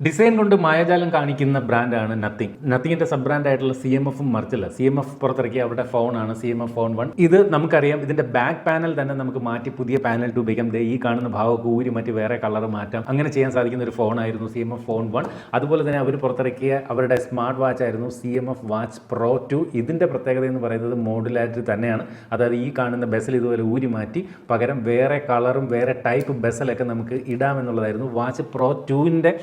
Design കൊണ്ട് മായാജാലം കാണിക്കുന്ന ബ്രാൻഡാണ് നത്തിങ് നത്തിങ്ങിന്റെ സബ് ബ്രാൻഡ് ആയിട്ടുള്ള സി എം എഫും മറിച്ചില്ല. സി എം എഫ് പുറത്തിറക്കിയ അവരുടെ ഫോണാണ് C M F phone one ഇത് നമുക്കറിയാം ഇതിന്റെ ബാക്ക് പാനൽ തന്നെ നമുക്ക് മാറ്റി പുതിയ പാനൽ ടു ഉപയോഗിക്കാം ഈ കാണുന്ന ഭാഗമൊക്കെ ഊരി മാറ്റി വേറെ കളർ മാറ്റാം. അങ്ങനെ ചെയ്യാൻ സാധിക്കുന്ന ഒരു ഫോണായിരുന്നു C M F phone one അതുപോലെ തന്നെ അവർ പുറത്തിറക്കിയ അവരുടെ സ്മാർട്ട് വാച്ച് ആയിരുന്നു C M F watch pro two ഇതിന്റെ പ്രത്യേകത എന്ന് പറയുന്നത് മോഡുലാരിറ്റി തന്നെയാണ്. അതായത് ഈ കാണുന്ന ബസ്സിൽ ഇതുപോലെ ഊരി മാറ്റി പകരം വേറെ കളറും വേറെ ടൈപ്പ് ബസ്സിലൊക്കെ നമുക്ക് ഇടാമെന്നുള്ളതായിരുന്നു. വാച്ച് പ്രോ ടുവിന്റെ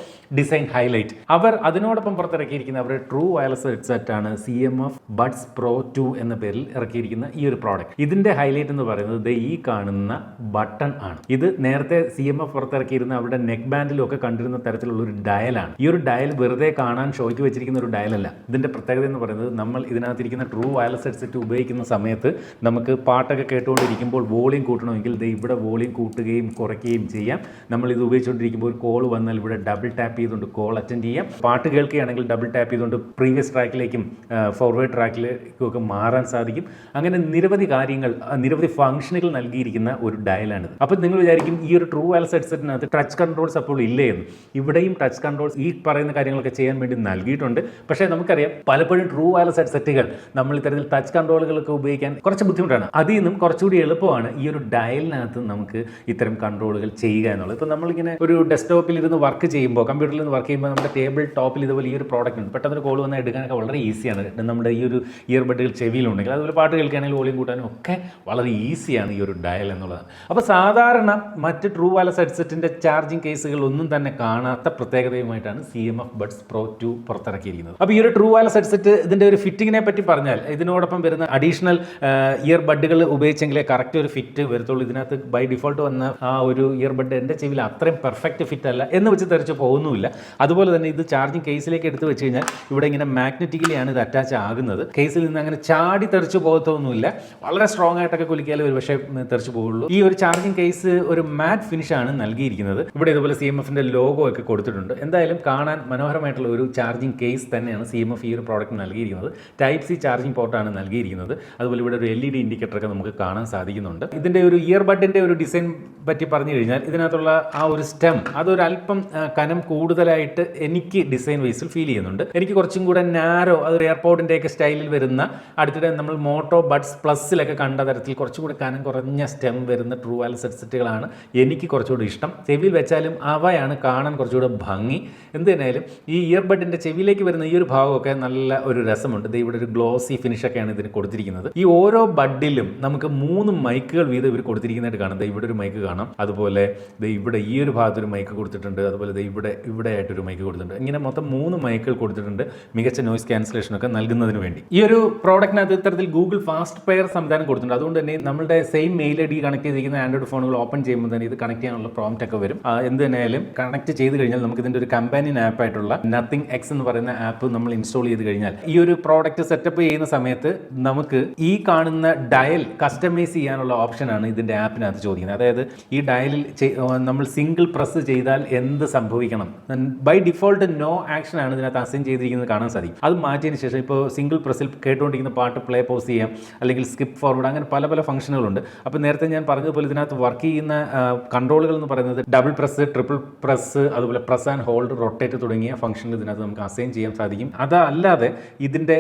ഡിസൈൻ ഹൈലൈറ്റ് അവർ അതിനോടൊപ്പം പുറത്തിറക്കിയിരിക്കുന്ന അവരുടെ ട്രൂ വയർലെസ് ഹെഡ്സെറ്റ് ആണ് C M F buds pro two എന്ന പേരിൽ ഇറക്കിയിരിക്കുന്ന ഈ ഒരു പ്രോഡക്റ്റ് ഇതിന്റെ ഹൈലൈറ്റ് എന്ന് പറയുന്നത് ഈ കാണുന്ന ബട്ടൺ ആണ്. ഇത് നേരത്തെ സി എം എഫ് പുറത്തിറക്കിയിരുന്ന അവരുടെ നെക്ക് ബാൻഡിലും ഒക്കെ കണ്ടിരുന്ന തരത്തിലുള്ള ഒരു ഡയലാണ് ഈ ഒരു ഡയൽ വെറുതെ കാണാൻ ഷോയ്ക്ക് വെച്ചിരിക്കുന്ന ഒരു ഡയലല്ല ഇതിന്റെ പ്രത്യേകത എന്ന് പറയുന്നത് നമ്മൾ ഇതിനകത്തിരിക്കുന്ന ട്രൂ വയർലെസ് ഹെഡ്സെറ്റ് ഉപയോഗിക്കുന്ന സമയത്ത് നമുക്ക് പാട്ടൊക്കെ കേട്ടുകൊണ്ടിരിക്കുമ്പോൾ വോളിയം കൂട്ടണമെങ്കിൽ ഇവിടെ വോളിയം കൂട്ടുകയും കുറയ്ക്കുകയും ചെയ്യാം. നമ്മൾ ഇത് ഉപയോഗിച്ചുകൊണ്ടിരിക്കുമ്പോൾ ഒരു കോൾ വന്നാൽ ഇവിടെ ഡബിൾ ടാപ്പ് ചെയ്തുകൊണ്ട് കോൾ അറ്റൻഡ് ചെയ്യാം. പാട്ട് കേൾക്കുകയാണെങ്കിൽ ഡബിൾ ടാപ്പ് ചെയ്തുകൊണ്ട് പ്രീവിയസ് ട്രാക്കിലേക്കും ഫോർവേഡ് ട്രാക്കിലേക്കും ഒക്കെ മാറാൻ സാധിക്കും. അങ്ങനെ നിരവധി കാര്യങ്ങൾ നിരവധി ഫംഗ്ഷനുകൾ നൽകിയിരിക്കുന്ന ഒരു ഡയലാണിത് അപ്പോൾ നിങ്ങൾ വിചാരിക്കും ഈ ഒരു ട്രൂ വയൽസ് ഹെഡ്സെറ്റിനകത്ത് ടച്ച് കൺട്രോൾസ് അപ്പോൾ ഇല്ലേ എന്ന് ഇവിടെയും ടച്ച് കൺട്രോൾസ് ഈ പറയുന്ന കാര്യങ്ങളൊക്കെ ചെയ്യാൻ വേണ്ടി നൽകിയിട്ടുണ്ട്. പക്ഷേ നമുക്കറിയാം പലപ്പോഴും ട്രൂ വയൽസ് ഹെഡ്സെറ്റുകൾ നമ്മൾ ഇത്തരത്തിൽ ടച്ച് കൺട്രോളുകളൊക്കെ ഉപയോഗിക്കാൻ കുറച്ച് ബുദ്ധിമുട്ടാണ്. അതിൽ നിന്നും കുറച്ചുകൂടി എളുപ്പമാണ് ഈ ഒരു ഡയലിനകത്ത് നമുക്ക് ഇത്തരം കൺട്രോളുകൾ ചെയ്യുക എന്നുള്ളത്. ഇപ്പോൾ നമ്മളിങ്ങനെ ഒരു ഡെസ്ക്ടോപ്പിൽ ഇരുന്ന് വർക്ക് ചെയ്യുമ്പോൾ കമ്പ്യൂട്ടറിൽ നിന്ന് വർക്ക് ചെയ്യുമ്പോൾ നമ്മുടെ ടേബിൾ ടോപ്പിൽ ഇതുപോലെ ഈ ഒരു പ്രോഡക്റ്റ് ഉണ്ട്. പെട്ടെന്ന് ഒരു കോൾ വന്നാൽ എടുക്കാനൊക്കെ വളരെ ഈസിയാണ് നമ്മുടെ ഈ ഒരു ഇയർബഡുകൾ ചെവിയിലുണ്ടെങ്കിൽ അതുപോലെ പാട്ട് കേൾക്കുകയാണെങ്കിൽ വോളിയം കൂട്ടാനും ഒക്കെ വളരെ ഈസിയാണ് ഈ ഒരു ഡയൽ എന്നുള്ളത്. അപ്പോൾ സാധാരണ മറ്റ് ട്രൂ വയർലെസ് ഹെഡ്സെറ്റിന്റെ ചാർജിങ് കേസുകൾ ഒന്നും തന്നെ കാണാത്ത പ്രത്യേകതയുമായിട്ടാണ് C M F buds pro two പുറത്തിറക്കിയിരിക്കുന്നത്. അപ്പോൾ ഈ ഒരു ട്രൂ വയർലെസ് ഹെഡ്സെറ്റ് ഇതിന്റെ ഒരു ഫിറ്റിങ്ങിനെ പറ്റി പറഞ്ഞാൽ ഇതിനോടൊപ്പം വരുന്ന അഡീഷണൽ ഇയർ ബഡുകൾ ഉപയോഗിച്ചെങ്കിലേ കറക്റ്റ് ഒരു ഫിറ്റ് വരത്തുള്ളൂ. ഇതിനകത്ത് ബൈ ഡിഫോൾട്ട് വന്ന ആ ഒരു ഇയർ ബഡ് എന്റെ ചെവിയിൽ അത്രയും പെർഫെക്റ്റ് ഫിറ്റ് അല്ല എന്ന് വെച്ച് തെറിച്ച് പോകുന്നുമില്ല. അതുപോലെ തന്നെ ഇത് ചാർജിങ് കേസിലേക്ക് എടുത്ത് വെച്ച് കഴിഞ്ഞാൽ ഇവിടെ ഇങ്ങനെ മാഗ്നറ്റിക്കലി ആണ് ഇത് അറ്റാച്ച് ആകുന്നത്. കേസിൽ നിന്ന് അങ്ങനെ ചാടി തെറിച്ച് പോകത്തൊന്നുമില്ല. വളരെ സ്ട്രോങ് ആയിട്ടൊക്കെ കുലിക്കിയാലും ഒരു പക്ഷേ തെറിച്ചു പോകുള്ളൂ ഈ ഒരു ചാർജിങ് കേസ് ഒരു മാറ്റ് ഫിനിഷ് ആണ് നൽകിയിരിക്കുന്നത്. ഇവിടെ ഇതുപോലെ സി എം എഫിന്റെ ലോഗോ ഒക്കെ കൊടുത്തിട്ടുണ്ട്. എന്തായാലും കാണാൻ മനോഹരമായിട്ടുള്ള ഒരു ചാർജിങ് കേസ് തന്നെയാണ് സി എം എഫ് ഈ ഒരു പ്രോഡക്റ്റ് നൽകിയിരിക്കുന്നത്. ടൈപ്പ് സി ചാർജിങ് പോർട്ടാണ് നൽകിയിരിക്കുന്നത്. അതുപോലെ ഇവിടെ ഒരു എൽ ഇ ഡി ഇൻഡിക്കേറ്റർ ഒക്കെ നമുക്ക് കാണാൻ സാധിക്കുന്നുണ്ട്. ഇതിന്റെ ഒരു ഇയർ ബഡിന്റെ ഒരു ഡിസൈൻ പറ്റി പറഞ്ഞു കഴിഞ്ഞാൽ ഇതിനകത്തുള്ള ആ ഒരു സ്റ്റെം അതൊരു അല്പം കനം കനം കൂടുതലായിട്ട് എനിക്ക് ഡിസൈൻ വൈസിൽ ഫീൽ ചെയ്യുന്നുണ്ട്. എനിക്ക് കുറച്ചും കൂടെ നാരോ അത് എയർപോർട്ടിന്റെ ഒക്കെ സ്റ്റൈലിൽ വരുന്ന അടുത്തിടെ നമ്മൾ മോട്ടോ ബഡ്സ് പ്ലസ്സിലൊക്കെ കണ്ട തരത്തിൽ കുറച്ചുകൂടി കനം കുറഞ്ഞ സ്റ്റെം വരുന്ന ട്രൂ വയർലെസ് ഹെഡ്സെറ്റുകളാണ് എനിക്ക് കുറച്ചുകൂടി ഇഷ്ടം. ചെവിയിൽ വെച്ചാലും അവയാണ് കാണാൻ കുറച്ചുകൂടെ ഭംഗി. എന്ത് ഈ ഇയർബഡിന്റെ ചെവിയിലേക്ക് വരുന്ന ഈ ഒരു ഭാഗമൊക്കെ നല്ല ഒരു രസമുണ്ട്. ഇത് ഇവിടെ ഒരു ഗ്ലോസി ഫിനിഷൊക്കെയാണ് ഇതിന് കൊടുത്തിരിക്കുന്നത്. ഈ ഓരോ ബഡിലും നമുക്ക് മൂന്ന് മൈക്കുകൾ വീതം ഇവർ കൊടുത്തിരിക്കുന്നതായിട്ട് കാണാം. ഇവിടെ ഒരു മൈക്ക് കാണാം. അതുപോലെ ഇവിടെ ഈ ഒരു ഭാഗത്തൊരു മൈക്ക് കൊടുത്തിട്ടുണ്ട്. അതുപോലെ ഇവിടെ ഇവിടെ ഇവിടെ ആയിട്ടൊരു മൈക്ക് കൊടുത്തിട്ടുണ്ട്. ഇങ്ങനെ മൊത്തം മൂന്ന് മൈക്കുകൾ കൊടുത്തിട്ടുണ്ട്. മികച്ച നോയ്സ് ക്യാൻസലേഷൻ ഒക്കെ നൽകുന്നതിന് വേണ്ടി. ഈ ഒരു പ്രോഡക്റ്റിനകത്ത് ഇത്തരത്തിൽ ഗൂഗിൾ ഫാസ്റ്റ് പെയർ സംവിധാനം കൊടുത്തിട്ടുണ്ട്. അതുകൊണ്ട് തന്നെ നമ്മുടെ same mail I D connect ചെയ്തിരിക്കുന്ന ആൻഡ്രോയിഡ് ഫോണുകൾ ഓപ്പൺ ചെയ്യുമ്പോൾ തന്നെ ഇത് കണക്ട് ചെയ്യാനുള്ള പ്രോംപ്റ്റ് ഒക്കെ വരും. എന്ത് തന്നെയായാലും കണക്ട് ചെയ്ത് കഴിഞ്ഞാൽ നമുക്ക് ഇതിന്റെ ഒരു കമ്പാനിയൻ ആപ്പ് ആയിട്ടുള്ള നത്തിങ് എക്സ് എന്ന് പറയുന്ന ആപ്പ് നമ്മൾ ഇൻസ്റ്റാൾ ചെയ്ത് കഴിഞ്ഞാൽ ഈ ഒരു പ്രോഡക്റ്റ് സെറ്റപ്പ് ചെയ്യുന്ന സമയത്ത് നമുക്ക് ഈ കാണുന്ന ഡയൽ കസ്റ്റമൈസ് ചെയ്യാനുള്ള ഓപ്ഷനാണ് ഇതിന്റെ ആപ്പിനകത്ത് ചോദിക്കുന്നത്. അതായത് ഈ ഡയലിൽ നമ്മൾ സിംഗിൾ പ്രസ് ചെയ്താൽ എന്ത് സംഭവിക്കണം? ബൈ ഡിഫോൾട്ട് നോ ആക്ഷൻ ആണ് ഇതിനകത്ത് അസൈൻ ചെയ്തിരിക്കുന്നത് കാണാൻ സാധിക്കും. അത് മാറ്റിയതിന് ശേഷം ഇപ്പോൾ സിംഗിൾ പ്രസിൽ കേട്ടുകൊണ്ടിരിക്കുന്ന പാട്ട് പ്ലേ പോസ് ചെയ്യാം. അല്ലെങ്കിൽ സ്കിപ്പ് ഫോർവേഡ് അങ്ങനെ പല പല ഫംഗ്ഷനുകളുണ്ട് അപ്പോൾ നേരത്തെ ഞാൻ പറഞ്ഞതുപോലെ ഇതിനകത്ത് വർക്ക് ചെയ്യുന്ന കൺട്രോളുകൾ എന്ന് പറയുന്നത് ഡബിൾ പ്രസ് ട്രിപ്പിൾ പ്രസ് അതുപോലെ പ്രസ് ആൻഡ് ഹോൾഡ് റൊട്ടേറ്റ് തുടങ്ങിയ ഫംഗ്ഷനുകൾ ഇതിനകത്ത് നമുക്ക് അസൈൻ ചെയ്യാൻ സാധിക്കും. അതല്ലാതെ ഇതിന്റെ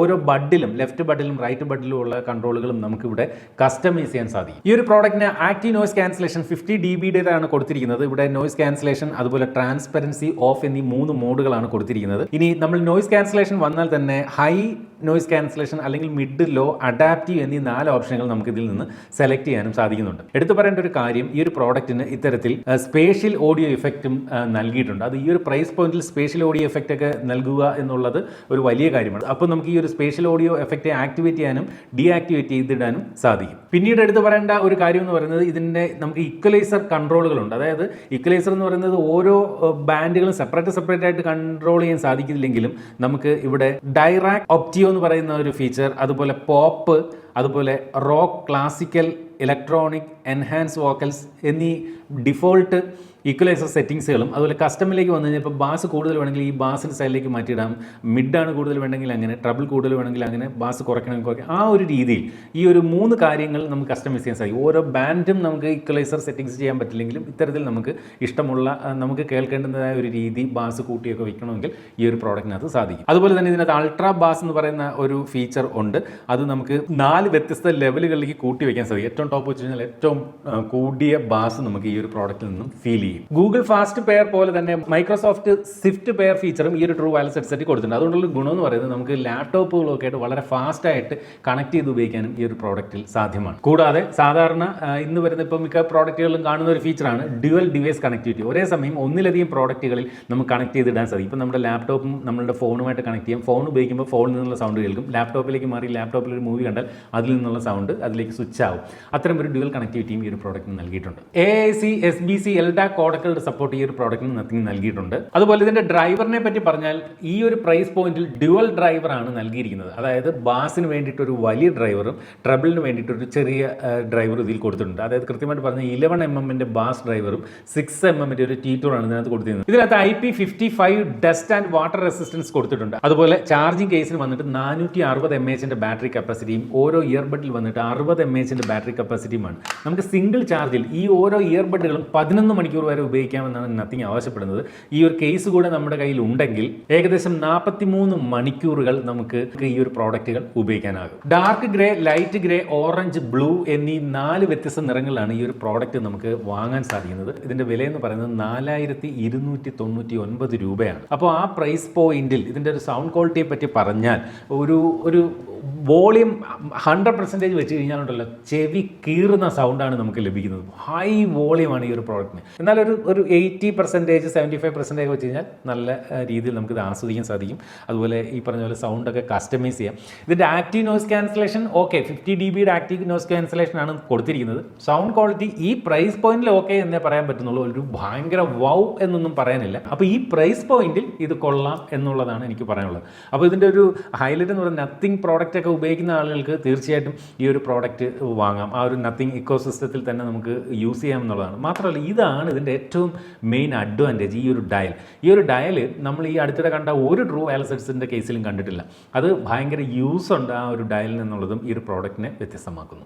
ഓരോ ബഡിലും ലെഫ്റ്റ് ബഡിലും റൈറ്റ് ബഡിലും ഉള്ള കൺട്രോളുകളും നമുക്കിവിടെ കസ്റ്റമൈസ് ചെയ്യാൻ സാധിക്കും. ഈ ഒരു പ്രോഡക്റ്റിന് active noise cancellation fifty D ബിയുടേതാണ് കൊടുത്തിരിക്കുന്നത്. ഇവിടെ നോയ്സ് ക്യാൻസലേഷൻ അതുപോലെ ട്രാൻസ്പെറൻസി ഓഫ് എന്നീ മൂന്ന് മോഡുകളാണ് കൊടുത്തിരിക്കുന്നത്. ഇനി നമ്മൾ നോയിസ് ക്യാൻസലേഷൻ വന്നാൽ തന്നെ ഹൈ നോയ്സ് ക്യാൻസലേഷൻ അല്ലെങ്കിൽ മിഡ് ലോ അഡാപ്റ്റീവ് എന്നീ നാല് ഓപ്ഷനുകൾ നമുക്ക് ഇതിൽ നിന്ന് സെലക്ട് ചെയ്യാനും സാധിക്കുന്നുണ്ട്. എടുത്തു പറയേണ്ട ഒരു കാര്യം ഈ ഒരു പ്രോഡക്റ്റിന് ഇത്തരത്തിൽ സ്പേഷ്യൽ ഓഡിയോ ഇഫക്റ്റും നൽകിയിട്ടുണ്ട്. അത് ഈ ഒരു പ്രൈസ് പോയിന്റിൽ സ്പേഷ്യൽ ഓഡിയോ ഇഫക്റ്റ് ഒക്കെ നൽകുക എന്നുള്ളത് ഒരു വലിയ കാര്യമാണ്. അപ്പോൾ നമുക്ക് ഈ ഒരു സ്പേഷ്യൽ ഓഡിയോ എഫക്റ്റ് ആക്ടിവേറ്റ് ചെയ്യാനും ഡീആക്ടിവേറ്റ് ചെയ്തിടാനും സാധിക്കും. പിന്നീട് എടുത്തു പറയേണ്ട ഒരു കാര്യം എന്ന് പറയുന്നത് ഇതിന്റെ നമുക്ക് ഇക്വലൈസർ കൺട്രോളുകളുണ്ട് അതായത് ഇക്വലൈസർ എന്ന് പറയുന്നത് ഓരോ ബാൻഡുകളും സെപ്പറേറ്റ് സെപ്പറേറ്റ് ആയിട്ട് കൺട്രോൾ ചെയ്യാൻ സാധിക്കില്ലെങ്കിലും നമുക്ക് ഇവിടെ ഡൈറാക്ട് ഒപ്റ്റിയോ എന്ന് പറയുന്ന ഒരു ഫീച്ചർ അതുപോലെ പോപ്പ് അതുപോലെ rock classical electronic enhance vocals എന്നീ ഡിഫോൾട്ട് ഈക്വലൈസർ സെറ്റിംഗ്സുകളും അതുപോലെ കസ്റ്റമിലേക്ക് വന്നു കഴിഞ്ഞാൽ ഇപ്പോൾ ബാസ് കൂടുതൽ വേണമെങ്കിൽ ഈ ബാസിന്റെ സൈഡിലേക്ക് മാറ്റിയിടാം. മിഡാണ് കൂടുതൽ വേണമെങ്കിൽ അങ്ങനെ ട്രബിൾ കൂടുതൽ വേണമെങ്കിൽ അങ്ങനെ ബാസ് കുറയ്ക്കണമെങ്കിൽ കുറയ്ക്കാം ആ ഒരു രീതിയിൽ ഈ ഒരു മൂന്ന് കാര്യങ്ങൾ നമുക്ക് കസ്റ്റമൈസ് ചെയ്യാൻ സാധിക്കും. ഓരോ ബാൻഡും നമുക്ക് ഈക്വലൈസർ സെറ്റിങ്സ് ചെയ്യാൻ പറ്റില്ലെങ്കിലും ഇത്തരത്തിൽ നമുക്ക് ഇഷ്ടമുള്ള നമുക്ക് കേൾക്കേണ്ടതായ ഒരു രീതി ബാസ് കൂട്ടിയൊക്കെ വെക്കണമെങ്കിൽ ഈ ഒരു പ്രോഡക്റ്റിനകത്ത് സാധിക്കും. അതുപോലെ തന്നെ ഇതിനകത്ത് അൾട്രാ ബാസ് എന്ന് പറയുന്ന ഒരു ഫീച്ചർ ഉണ്ട്. അത് നമുക്ക് നാല് വ്യത്യസ്ത ലെവലുകളിലേക്ക് കൂട്ടി വയ്ക്കാൻ സാധിക്കും. ഏറ്റവും ടോപ്പ് വെച്ച് കഴിഞ്ഞാൽ ഏറ്റവും കൂടിയ ബാസ് നമുക്ക് ഈ ഒരു പ്രോഡക്റ്റിൽ നിന്നും ഫീൽ ചെയ്യും. ഗൂഗിൾ ഫാസ്റ്റ് പെയർ പോലെ തന്നെ മൈക്രോസോഫ്റ്റ് സ്വിഫ്റ്റ് പെയർ ഫീച്ചറും ഈ ഒരു ട്രൂ വയർലെസ് ഹെഡ്സെറ്റ് കൊടുത്തിട്ടുണ്ട്. അതുകൊണ്ടുള്ള ഗുണം എന്ന് പറയുന്നത് നമുക്ക് ലാപ്ടോപ്പുകളൊക്കെ ആയിട്ട് വളരെ ഫാസ്റ്റ് ആയിട്ട് കണക്ട് ചെയ്ത് ഉപയോഗിക്കാനും ഈ ഒരു പ്രോഡക്റ്റിൽ സാധ്യമാണ്. കൂടാതെ സാധാരണ ഇന്ന് വരുന്ന ഇപ്പോൾ മിക്ക പ്രോഡക്റ്റുകളിലും കാണുന്ന ഒരു ഫീച്ചറാണ് ഡ്യുവൽ ഡിവൈസ് കണക്ടിവിറ്റി ഒരേ സമയം ഒന്നിലധികം പ്രോഡക്റ്റുകളിൽ നമുക്ക് കണക്ട് ചെയ്തിടാൻ സാധിക്കും. ഇപ്പോൾ നമ്മുടെ ലാപ്ടോപ്പും നമ്മളുടെ ഫോണുമായിട്ട് കണക്ട് ചെയ്യാം. ഫോൺ ഉപയോഗിക്കുമ്പോൾ ഫോണിൽ നിന്നുള്ള സൗണ്ട് കേൾക്കും. ലാപ്ടോപ്പിലേക്ക് മാറി ലാപ്ടോപ്പിൽ ഒരു മൂവി കണ്ടാൽ അതിൽ നിന്നുള്ള സൗണ്ട് അതിലേക്ക് സ്വിച്ച് ആവും. അത്തരം ഒരു ഡ്യുവൽ കണക്ടിവിറ്റിയും ഈ ഒരു പ്രോഡക്റ്റിന് നൽകിയിട്ടുണ്ട്. A I C S B C LDAC കോഡക്കുകളുടെ support ഈ ഒരു പ്രോഡക്റ്റിന് നത്തിങ് നൽകിയിട്ടുണ്ട്. അതുപോലെ ഇതിന്റെ ഡ്രൈവറിനെ പറ്റി പറഞ്ഞാൽ ഈ ഒരു പ്രൈസ് പോയിന്റിൽ ഡ്യുവൽ ഡ്രൈവറാണ് നൽകിയിരിക്കുന്നത്. അതായത് ബാസിന് വേണ്ടിയിട്ട് ഒരു വലിയ ഡ്രൈവറും ട്രബിളിന് വേണ്ടിയിട്ട് ഒരു ചെറിയ ഡ്രൈവർ ഇതിൽ കൊടുത്തിട്ടുണ്ട്. അതായത് കൃത്യമായിട്ട് പറഞ്ഞാൽ ഇലവൻ എം എമ്മിന്റെ ബാസ് ഡ്രൈവറും സിക്സ് എം എമ്മിന്റെ ഒരു ടീറ്ററാണ് ഇതിനകത്ത് കൊടുത്തിരുന്നത്. ഇതിനകത്ത് I P fifty five dust and water resistance കൊടുത്തിട്ടുണ്ട്. അതുപോലെ ചാർജിങ് കേസിന് വന്നിട്ട് നാനൂറ്റി അറുപത് എം എച്ചിന്റെ ബാറ്ററി കപ്പാസിറ്റിയും ഓരോ ഇയർബഡിൽ വന്നിട്ട് അറുപത് എം എച്ചിന്റെ ബാറ്ററി കപ്പാസിറ്റിയുമാണ് നമുക്ക് സിംഗിൾ ചാർജിൽ ഈ ഓരോ ഇയർബഡുകളും പതിനൊന്ന് മണിക്കൂർ വരെ ഉപയോഗിക്കാമെന്നാണ് നത്തിങ് ആവശ്യപ്പെടുന്നത്. ഈ ഒരു കേസ് കൂടെ നമ്മുടെ കയ്യിൽ ഉണ്ടെങ്കിൽ ഏകദേശം നാൽപ്പത്തി മൂന്ന് മണിക്കൂറുകൾ നമുക്ക് ഈ ഒരു പ്രോഡക്റ്റുകൾ ഉപയോഗിക്കാനാകും. Dark grey light grey orange blue എന്നീ നാല് വ്യത്യസ്ത നിറങ്ങളിലാണ് ഈ ഒരു പ്രോഡക്റ്റ് നമുക്ക് വാങ്ങാൻ സാധിക്കുന്നത്. ഇതിന്റെ വില എന്ന് പറയുന്നത് നാലായിരത്തി ഇരുന്നൂറ്റി തൊണ്ണൂറ്റി ഒൻപത് രൂപയാണ്. അപ്പോൾ ആ പ്രൈസ് പോയിന്റിൽ ഇതിന്റെ ഒരു സൗണ്ട് ക്വാളിറ്റിയെ പറ്റി പറഞ്ഞാൽ ഒരു ഒരു വോളിയം ഹൺഡ്രഡ് പെർസെന്റേജ് വെച്ച് കഴിഞ്ഞാലുണ്ടല്ലോ ചെവി കീറുന്ന സൗണ്ടാണ് നമുക്ക് ലഭിക്കുന്നത്. ഹൈ വോളിയമാണ് ഈ ഒരു പ്രോഡക്റ്റിന്. എന്നാൽ ഒരു ഒരു eighty percentage seventy five percentage വെച്ച് കഴിഞ്ഞാൽ നല്ല രീതിയിൽ നമുക്കിത് ആസ്വദിക്കാൻ സാധിക്കും. അതുപോലെ ഈ പറഞ്ഞ പോലെ സൗണ്ടൊക്കെ കസ്റ്റമൈസ് ചെയ്യാം. ഇതിന്റെ active noise cancellation okay fifty D ബിയുടെ ആക്റ്റീവ് നോയ്സ് ക്യാൻസലേഷൻ ആണ് കൊടുത്തിരിക്കുന്നത്. സൗണ്ട് ക്വാളിറ്റി ഈ പ്രൈസ് പോയിന്റിൽ ഓക്കെ എന്നേ പറയാൻ പറ്റുന്നുള്ളൂ. ഒരു ഭയങ്കര വൗ എന്നൊന്നും പറയാനില്ല. അപ്പോൾ ഈ പ്രൈസ് പോയിന്റിൽ ഇത് കൊള്ളാം എന്നുള്ളതാണ് എനിക്ക് പറയാനുള്ളത്. അപ്പോൾ ഇതിന്റെ ഒരു ഹൈലൈറ്റ് എന്ന് പറഞ്ഞാൽ നത്തിങ് പ്രോഡക്റ്റ് ഒക്കെ ഉപയോഗിക്കുന്ന ആളുകൾക്ക് തീർച്ചയായിട്ടും ഈ ഒരു പ്രോഡക്റ്റ് വാങ്ങാം. ആ ഒരു നത്തിങ് ഇക്കോ സിസ്റ്റത്തിൽ തന്നെ നമുക്ക് യൂസ് ചെയ്യാം എന്നുള്ളതാണ്. മാത്രമല്ല ഇതാണ് ഇതിന്റെ ഏറ്റവും മെയിൻ അഡ്വാന്റേജ് ഈ ഒരു ഡയൽ ഈ ഒരു ഡയൽ നമ്മൾ ഈ അടുത്തിടെ കണ്ട ഒരു ട്രൂ ആലസെറ്റ്സിന്റെ കേസിലും കണ്ടിട്ടില്ല. അത് ഭയങ്കര യൂസ് ഉണ്ട് ആ ഒരു ഡയലിൽ നിന്നുള്ളതും ഈ ഒരു പ്രോഡക്റ്റിനെ വ്യത്യസ്തമാക്കുന്നു.